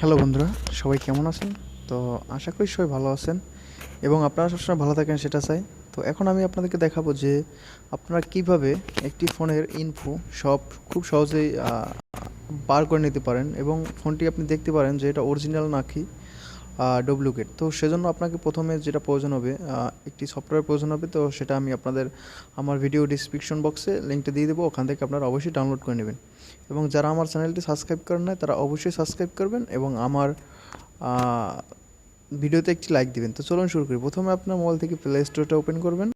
Hello বন্ধুরা, সবাই কেমন আছেন? তো আশা করি সবাই ভালো আছেন এবং আপনারা সবসময় ভালো থাকেন সেটা চাই। তো এখন আমি আপনাদেরকে দেখাবো যে আপনারা কীভাবে একটি ফোনের ইনফো সব খুব সহজেই বার করে নিতে পারেন এবং ফোনটি আপনি দেখতে পারেন যে এটা অরিজিনাল নাকি। ডুপ্লিকেট তো সেজন্য আপনাকে প্রথমে যেটা প্রয়োজন হবে একটি সফটওয়্যার প্রয়োজন হবে, তো সেটা আমি আপনাদের আমার ভিডিও ডিসক্রিপশন বক্সে লিঙ্কটা দিয়ে দেবো, ওখান থেকে আপনারা অবশ্যই ডাউনলোড করে নেবেন। এবং যারা আমার চ্যানেলটি সাবস্ক্রাইব করেন না তারা অবশ্যই সাবস্ক্রাইব করবেন এবং আমার ভিডিওতে একটি লাইক দিবেন। তো চলুন শুরু করি। প্রথমে আপনার মোবাইল থেকে প্লে স্টোরটা ওপেন করবেন।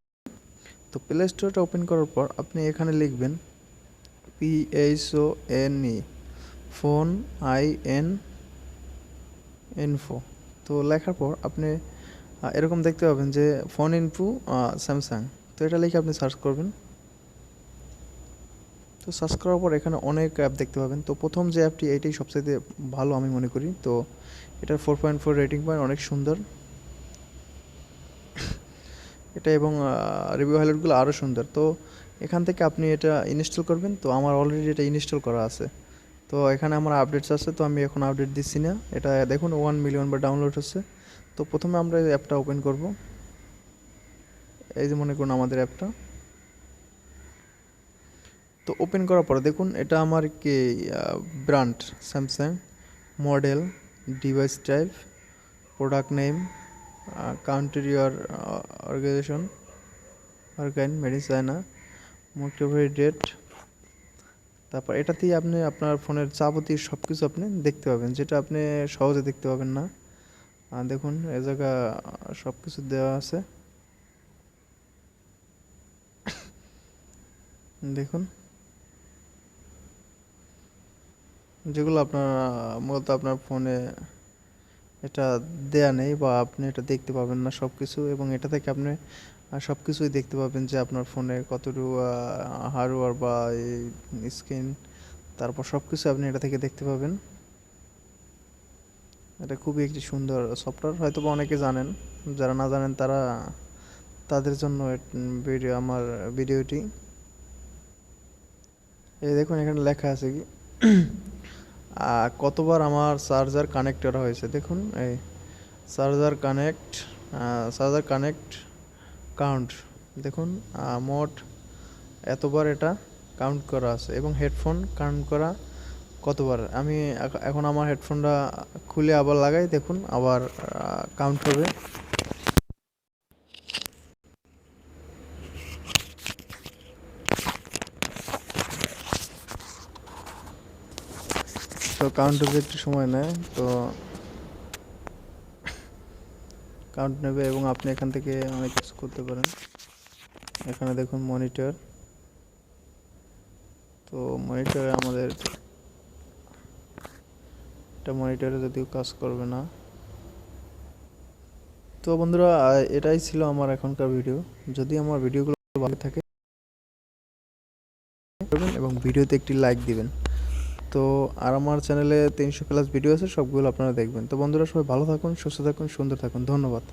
তো প্লে স্টোরটা ওপেন করার পর আপনি এখানে লিখবেন PHO N E phone I N info তো লেখার পর আপনি এরকম দেখতে পাবেন যে ফোন ইনফো স্যামসাং তো এটা লিখে আপনি সার্চ করবেন। তো সার্চ করার পর এখানে অনেক অ্যাপ দেখতে পাবেন। তো প্রথম যে অ্যাপটি এটাই সবচেয়ে ভালো আমি মনে করি। তো এটার four point four rating point অনেক সুন্দর। এটা এবং রিভিউ হাইলাইটগুলো আরও সুন্দর। তো এখান থেকে আপনি এটা ইনস্টল করবেন। তো আমার অলরেডি এটা ইনস্টল করা আছে। তো এখানে আমার আপডেটস আছে, তো আমি এখন আপডেট দিচ্ছি না। এটা দেখুন ওয়ান মিলিয়ন বা ডাউনলোড হচ্ছে। তো প্রথমে আমরা এই অ্যাপটা ওপেন করব। এই যে মনে করুন আমাদের অ্যাপটা তো ওপেন করার পরে দেখুন, এটা আমার কি brand Samsung model device type product name country R organization organ made in China মোটিভের date তারপর এটাতেই আপনি আপনার ফোনের যাবতীয় সব কিছু আপনি দেখতে পাবেন, যেটা আপনি সহজে দেখতে পাবেন না। দেখুন, এ জায়গা সব কিছু দেওয়া আছে। দেখুন। যেগুলো আপনার, মূলত আপনার ফোনে এটা দেয়া নেই বা আপনি এটা দেখতে পাবেন না সব কিছু এবং এটা থেকে আপনি সব কিছুই দেখতে পাবেন যে আপনার ফোনে কতটুকু হার্ডওয়্যার বা স্ক্রিন তারপর সব কিছু আপনি এটা থেকে দেখতে পাবেন। এটা খুবই একটি সুন্দর সফটওয়্যার হয়তো বা অনেকে জানেন। যারা না জানেন তারা তাদের জন্য ভিডিও আমার ভিডিওটি এই দেখুন, এখানে লেখা আছে কি? কতবার আমার চার্জার কানেক্ট করা হয়েছে। দেখুন, এই charger connect charger connect count দেখুন মোট এতবার এটা কাউন্ট করা আছে এবং হেডফোন কাউন্ট করা কতবার? আমি এখন আমার হেডফোনটা খুলে আবার লাগাই, দেখুন, আবার কাউন্ট হবে। তো কাউন্ট হবে একটু সময় নেয়, তো কাউন্ট নেবে এবং আপনি এখান থেকে অনেক কিছু করতে পারেন। এখানে দেখুন মনিটর তো মনিটরে আমাদের এটা মনিটরে যদিও কাজ করবে না। তো বন্ধুরা, এটাই ছিল আমার এখনকার ভিডিও যদি আমার ভিডিওগুলো ভালো থাকে, এবং ভিডিওতে একটি লাইক দিবেন। তো আর আমার চ্যানেলে তিনশো প্লাস ভিডিও আছে, সবগুলো আপনারা দেখবেন। তো বন্ধুরা, সবাই ভালো থাকুন, সুস্থ থাকুন, সুন্দর থাকুন। ধন্যবাদ।